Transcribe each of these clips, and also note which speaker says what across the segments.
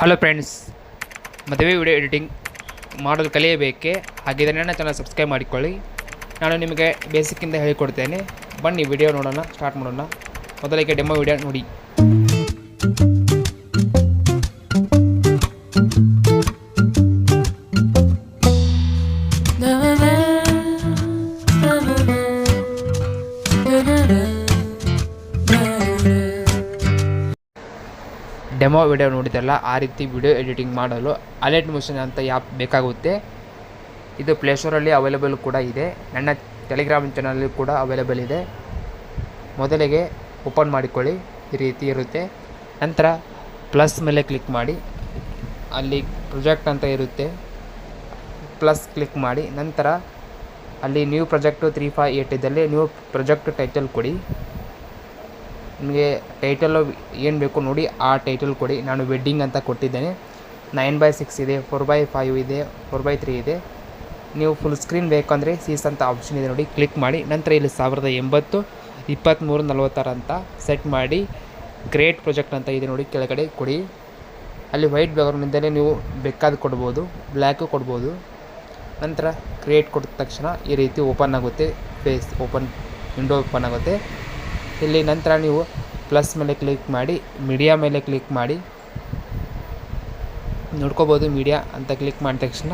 Speaker 1: Hello friends ಮದುವೆ video editing ಮಾಡೋದು ಕಲಿಯಬೇಕೆ? ಹಾಗಿದ್ರೆ ನನ್ನ ಚಾನಲ್ ಸಬ್ಸ್ಕ್ರೈಬ್ ಮಾಡಿಕೊಳ್ಳಿ. ನಾನು ನಿಮಗೆ ಬೇಸಿಕ್ಕಿಂದ ಹೇಳಿಕೊಡ್ತೇನೆ. ಬನ್ನಿ ವಿಡಿಯೋ ನೋಡೋಣ ಸ್ಟಾರ್ಟ್ ಮಾಡೋಣ. ಮೊದಲಿಗೆ ಡೆಮೋ ವಿಡಿಯೋ ನೋಡಿ. ಡೆಮೋ ವಿಡಿಯೋ ನೋಡಿದಲ್ಲ ಆ ರೀತಿ ವಿಡಿಯೋ ಎಡಿಟಿಂಗ್ ಮಾಡಲು ಅಲೆಟ್ ಮೋಷನ್ ಅಂತ ಆ್ಯಪ್ ಬೇಕಾಗುತ್ತೆ. ಇದು ಪ್ಲೇಸ್ಟೋರಲ್ಲಿ ಅವೈಲೇಬಲ್ ಕೂಡ ಇದೆ. ನನ್ನ ಟೆಲಿಗ್ರಾಮ್ ಚಾನಲ್ಲಿ ಕೂಡ ಅವೈಲೇಬಲ್ ಇದೆ. ಮೊದಲಿಗೆ ಓಪನ್ ಮಾಡಿಕೊಳ್ಳಿ, ಈ ರೀತಿ ಇರುತ್ತೆ. ನಂತರ ಪ್ಲಸ್ ಮೇಲೆ ಕ್ಲಿಕ್ ಮಾಡಿ, ಅಲ್ಲಿ ಪ್ರೊಜೆಕ್ಟ್ ಅಂತ ಇರುತ್ತೆ. ಪ್ಲಸ್ ಕ್ಲಿಕ್ ಮಾಡಿ, ನಂತರ ಅಲ್ಲಿ new project three five eight ಇದ್ದಲ್ಲಿ ನ್ಯೂ ಪ್ರಾಜೆಕ್ಟ್ ಟೈಟಲ್ ಕೊಡಿ. ನಿಮಗೆ ಟೈಟಲು ಏನು ಬೇಕು ನೋಡಿ ಆ ಟೈಟಲ್ ಕೊಡಿ. ನಾನು ವೆಡ್ಡಿಂಗ್ ಅಂತ ಕೊಟ್ಟಿದ್ದೇನೆ. ನೈನ್ ಬೈ ಸಿಕ್ಸ್ ಇದೆ ಫೋರ್ ಬೈ ಫೈವ್ ಇದೆ ಫೋರ್ ಬೈ ತ್ರೀ ಇದೆ. ನೀವು ಫುಲ್ ಸ್ಕ್ರೀನ್ ಬೇಕಂದರೆ ಸೀಸ್ ಅಂತ ಆಪ್ಷನ್ ಇದೆ ನೋಡಿ. ಕ್ಲಿಕ್ ಮಾಡಿ. ನಂತರ ಇಲ್ಲಿ ಸಾವಿರದ ಎಂಬತ್ತು ಇಪ್ಪತ್ತ್ಮೂರು ನಲ್ವತ್ತಾರು ಅಂತ ಸೆಟ್ ಮಾಡಿ. ಗ್ರೇಟ್ ಪ್ರಾಜೆಕ್ಟ್ ಅಂತ ಇದೆ ನೋಡಿ ಕೆಳಗಡೆ ಕೊಡಿ. ಅಲ್ಲಿ ವೈಟ್ ಬ್ಯಾಗ್ರೌಂಡಿಂದಲೇ ನೀವು ಬೇಕಾದ ಕೊಡ್ಬೋದು ಬ್ಲ್ಯಾಕು ಕೊಡ್ಬೋದು. ನಂತರ ಕ್ರಿಯೇಟ್ ಕೊಟ್ಟ ತಕ್ಷಣ ಈ ರೀತಿ ಓಪನ್ ಆಗುತ್ತೆ ಫೇಸ್ ಓಪನ್ ವಿಂಡೋ ಓಪನ್ ಆಗುತ್ತೆ. ಇಲ್ಲಿ ನಂತರ ನೀವು ಪ್ಲಸ್ ಮೇಲೆ ಕ್ಲಿಕ್ ಮಾಡಿ ಮೀಡಿಯಾ ಮೇಲೆ ಕ್ಲಿಕ್ ಮಾಡಿ. ನೋಡ್ಕೋಬೋದು ಮೀಡಿಯಾ ಅಂತ ಕ್ಲಿಕ್ ಮಾಡಿದ ತಕ್ಷಣ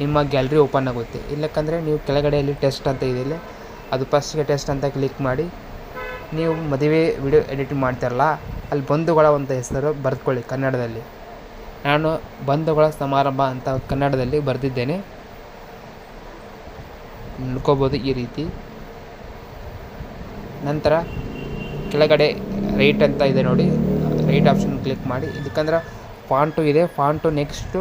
Speaker 1: ನಿಮ್ಮ ಗ್ಯಾಲ್ರಿ ಓಪನ್ ಆಗುತ್ತೆ. ಇಲ್ಲಕ್ಕಂದರೆ ನೀವು ಕೆಳಗಡೆಯಲ್ಲಿ ಟೆಸ್ಟ್ ಅಂತ ಇದೆಯಲ್ಲ ಅದು ಫಸ್ಟ್ಗೆ ಟೆಸ್ಟ್ ಅಂತ ಕ್ಲಿಕ್ ಮಾಡಿ. ನೀವು ಮದುವೆ ವಿಡಿಯೋ ಎಡಿಟ್ ಮಾಡ್ತಾರಲ್ಲ, ಅಲ್ಲಿ ಬಂಧುಗಳ ಅಂತ ಹೆಸರು ಬರೆದುಕೊಳ್ಳಿ ಕನ್ನಡದಲ್ಲಿ. ನಾನು ಬಂಧುಗಳ ಸಮಾರಂಭ ಅಂತ ಕನ್ನಡದಲ್ಲಿ ಬರೆದಿದ್ದೇನೆ. ನೋಡ್ಕೋಬೋದು ಈ ರೀತಿ. ನಂತರ ಕೆಳಗಡೆ ರೈಟ್ ಅಂತ ಇದೆ ನೋಡಿ. ರೈಟ್ ಆಪ್ಷನ್ ಕ್ಲಿಕ್ ಮಾಡಿ. ಇದಕ್ಕಂದ್ರೆ ಫಾಂಟು ಇದೆ. ಫಾಂಟು ನೆಕ್ಸ್ಟು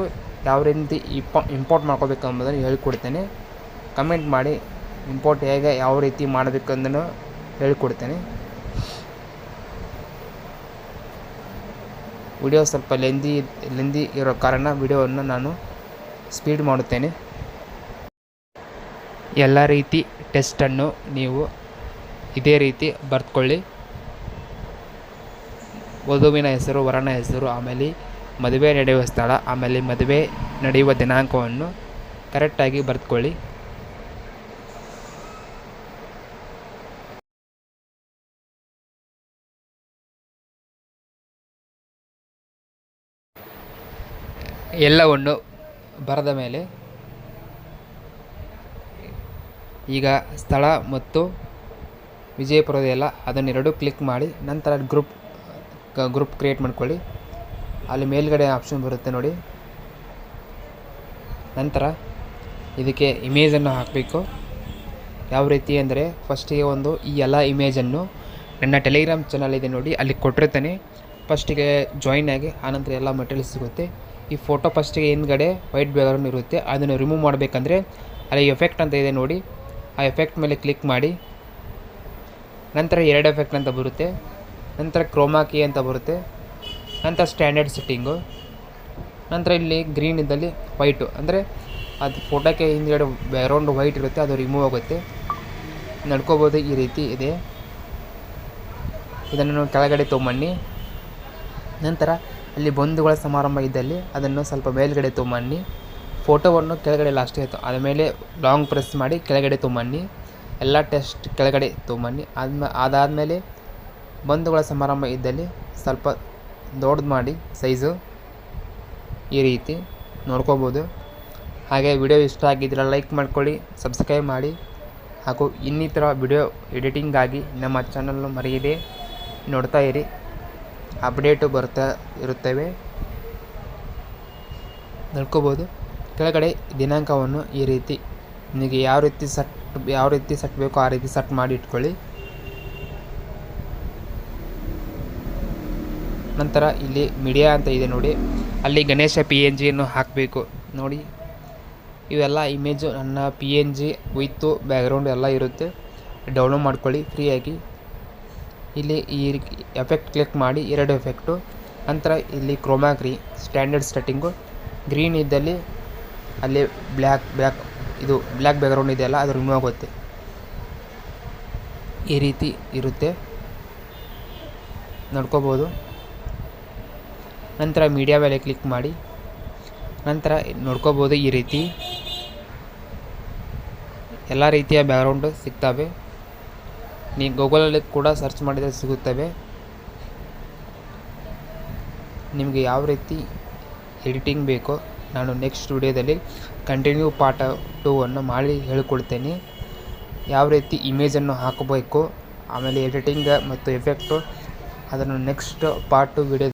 Speaker 1: ಯಾವ ರೀತಿ ಇಪ ಇಂಪೋರ್ಟ್ ಮಾಡ್ಕೋಬೇಕು ಅನ್ನೋದನ್ನು ಹೇಳ್ಕೊಡ್ತೇನೆ. ಕಮೆಂಟ್ ಮಾಡಿ ಇಂಪೋರ್ಟ್ ಹೇಗೆ, ಯಾವ ರೀತಿ ಮಾಡಬೇಕು ಅಂದನು ಹೇಳ್ಕೊಡ್ತೇನೆ. ವಿಡಿಯೋ ಸ್ವಲ್ಪ ಲೆಂದಿ ಲೆಂದಿ ಇರೋ ಕಾರಣ ವಿಡಿಯೋವನ್ನು ನಾನು ಸ್ಪೀಡ್ ಮಾಡುತ್ತೇನೆ. ಎಲ್ಲ ರೀತಿ ಟೆಸ್ಟನ್ನು ನೀವು ಇದೇ ರೀತಿ ಬರೆದುಕೊಳ್ಳಿ. ವಧುವಿನ ಹೆಸರು, ವರನ ಹೆಸರು, ಆಮೇಲೆ ಮದುವೆ ನಡೆಯುವ ಸ್ಥಳ, ಆಮೇಲೆ ಮದುವೆ ನಡೆಯುವ ದಿನಾಂಕವನ್ನು ಕರೆಕ್ಟಾಗಿ ಬರೆದುಕೊಳ್ಳಿ. ಎಲ್ಲವನ್ನು ಬರೆದ ಮೇಲೆ ಈಗ ಸ್ಥಳ ಮತ್ತು ವಿಜಯಪುರದ ಎಲ್ಲ ಅದನ್ನೆರಡು ಕ್ಲಿಕ್ ಮಾಡಿ, ನಂತರ ಗ್ರೂಪ್ ಗ್ರೂಪ್ ಕ್ರಿಯೇಟ್ ಮಾಡ್ಕೊಳ್ಳಿ. ಅಲ್ಲಿ ಮೇಲ್ಗಡೆ ಆಪ್ಷನ್ ಬರುತ್ತೆ ನೋಡಿ. ನಂತರ ಇದಕ್ಕೆ ಇಮೇಜನ್ನು ಹಾಕಬೇಕು. ಯಾವ ರೀತಿ ಅಂದರೆ ಫಸ್ಟಿಗೆ ಒಂದು ಈ ಎಲ್ಲ ಇಮೇಜನ್ನು ನನ್ನ ಟೆಲಿಗ್ರಾಮ್ ಚಾನಲ್ ಇದೆ ನೋಡಿ, ಅಲ್ಲಿ ಕೊಟ್ಟಿರ್ತೇನೆ. ಫಸ್ಟಿಗೆ ಜಾಯಿನ್ ಆಗಿ, ಆನಂತರ ಎಲ್ಲ ಮೆಟೀರಿಯಲ್ಸ್ ಸಿಗುತ್ತೆ. ಈ ಫೋಟೋ ಫಸ್ಟಿಗೆ ಹಿಂದ್ಗಡೆ ವೈಟ್ ಬ್ಯಾಗ್ರೌಂಡ್ ಇರುತ್ತೆ. ಅದನ್ನು ರಿಮೂವ್ ಮಾಡಬೇಕಂದ್ರೆ ಅಲ್ಲಿ ಎಫೆಕ್ಟ್ ಅಂತ ಇದೆ ನೋಡಿ. ಆ ಎಫೆಕ್ಟ್ ಮೇಲೆ ಕ್ಲಿಕ್ ಮಾಡಿ. ನಂತರ ಎರಡು ಎಫೆಕ್ಟ್ ಅಂತ ಬರುತ್ತೆ. ನಂತರ ಕ್ರೋಮಾಕಿ ಅಂತ ಬರುತ್ತೆ. ನಂತರ ಸ್ಟ್ಯಾಂಡರ್ಡ್ ಸೆಟ್ಟಿಂಗು ನಂತರ ಇಲ್ಲಿ ಗ್ರೀನ್ ಇದ್ದಲ್ಲಿ ವೈಟು ಅಂದರೆ ಅದು ಫೋಟೋಕ್ಕೆ ಹಿಂದ್ಗಡೆ ಬ್ಯಾರೌಂಡ್ ವೈಟ್ ಇರುತ್ತೆ, ಅದು ರಿಮೂವ್ ಆಗುತ್ತೆ. ನಡ್ಕೋಬೋದು ಈ ರೀತಿ ಇದೆ. ಇದನ್ನು ಕೆಳಗಡೆ ತೊಗೊಂಬನ್ನಿ. ನಂತರ ಅಲ್ಲಿ ಬಂಧುಗಳ ಸಮಾರಂಭ ಇದ್ದಲ್ಲಿ ಅದನ್ನು ಸ್ವಲ್ಪ ಮೇಲ್ಗಡೆ ತೊಗೊಂಬನ್ನಿ. ಫೋಟೋವನ್ನು ಕೆಳಗಡೆ ಲಾಸ್ಟ್ ಆಯಿತು ಆದಮೇಲೆ ಲಾಂಗ್ ಪ್ರೆಸ್ ಮಾಡಿ ಕೆಳಗಡೆ ತೊಗೊಂಬನ್ನಿ. ಎಲ್ಲ ಟೆಸ್ಟ್ ಕೆಳಗಡೆ ತೊಗೊಂಬನ್ನಿ. ಆದ್ಮ ಅದಾದಮೇಲೆ ಬಂಧುಗಳ ಸಮಾರಂಭ ಇದ್ದಲ್ಲಿ ಸ್ವಲ್ಪ ದೊಡ್ಡದು ಮಾಡಿ, ಸೈಜು ಈ ರೀತಿ ನೋಡ್ಕೋಬೋದು. ಹಾಗೆ ವಿಡಿಯೋ ಇಷ್ಟ ಆಗಿದ್ದರೆ ಲೈಕ್ ಮಾಡ್ಕೊಳ್ಳಿ, ಸಬ್ಸ್ಕ್ರೈಬ್ ಮಾಡಿ. ಹಾಗೂ ಇನ್ನಿತರ ವಿಡಿಯೋ ಎಡಿಟಿಂಗಾಗಿ ನಮ್ಮ ಚಾನಲ್ನು ಮರೆಯದೆ ನೋಡ್ತಾ ಇರಿ. ಅಪ್ಡೇಟು ಬರ್ತಾ ಇರುತ್ತವೆ. ನೋಡ್ಕೋಬೋದು. ಕೆಳಗಡೆ ದಿನಾಂಕವನ್ನು ಈ ರೀತಿ ನಿಮಗೆ ಯಾವ ರೀತಿ ಸಟ್, ಯಾವ ರೀತಿ ಸೆಟ್ ಬೇಕೋ ಆ ರೀತಿ ಸೆಟ್ ಮಾಡಿ ಇಟ್ಕೊಳ್ಳಿ. ನಂತರ ಇಲ್ಲಿ ಮೀಡಿಯಾ ಅಂತ ಇದೆ ನೋಡಿ. ಅಲ್ಲಿ ಗಣೇಶ ಪಿ ಎನ್ ಜಿಯನ್ನು ಹಾಕಬೇಕು. ನೋಡಿ, ಇವೆಲ್ಲ ಇಮೇಜು ನನ್ನ P N G with background ಎಲ್ಲ ಇರುತ್ತೆ. ಡೌನ್ಲೋಡ್ ಮಾಡ್ಕೊಳ್ಳಿ ಫ್ರೀಯಾಗಿ. ಇಲ್ಲಿ ಈ ಎಫೆಕ್ಟ್ ಕ್ಲಿಕ್ ಮಾಡಿ ಎರಡು ಎಫೆಕ್ಟು ನಂತರ ಇಲ್ಲಿ ಕ್ರೋಮಾಗ್ರಿ ಸ್ಟ್ಯಾಂಡರ್ಡ್ ಸೆಟ್ಟಿಂಗು ಗ್ರೀನ್ ಇದ್ದಲ್ಲಿ ಅಲ್ಲಿ ಬ್ಲ್ಯಾಕ್ ಬ್ಲ್ಯಾಕ್ ಇದು ಬ್ಲ್ಯಾಕ್ ಬ್ಯಾಕ್ಗ್ರೌಂಡ್ ಇದೆಯಲ್ಲ, ಅದು ರಿಮೂವ್ ಆಗುತ್ತೆ. ಈ ರೀತಿ ಇರುತ್ತೆ. ನೋಡ್ಕೋಬೋದು. ನಂತರ ಮೀಡಿಯಾ ಮೇಲೆ ಕ್ಲಿಕ್ ಮಾಡಿ, ನಂತರ ನೋಡ್ಕೋಬೋದು ಈ ರೀತಿ. ಎಲ್ಲ ರೀತಿಯ ಬ್ಯಾಕ್ಗ್ರೌಂಡು ಸಿಗ್ತವೆ. ನೀವು ಗೂಗಲಲ್ಲಿ ಕೂಡ ಸರ್ಚ್ ಮಾಡಿದರೆ ಸಿಗುತ್ತವೆ. ನಿಮಗೆ ಯಾವ ರೀತಿ ಎಡಿಟಿಂಗ್ ಬೇಕೋ ನಾನು ನೆಕ್ಸ್ಟ್ ವಿಡಿಯೋದಲ್ಲಿ ಕಂಟಿನ್ಯೂ ಪಾರ್ಟ್ ಟೂ ಅನ್ನು ಮಾಡಿ ಹೇಳಿಕೊಡ್ತೇನೆ. ಯಾವ ರೀತಿ ಇಮೇಜನ್ನು ಹಾಕಬೇಕು, ಆಮೇಲೆ ಎಡಿಟಿಂಗ್ ಮತ್ತು ಎಫೆಕ್ಟು ಅದನ್ನು ನೆಕ್ಸ್ಟ್ ಪಾರ್ಟ್ ಟು ವಿಡಿಯೋ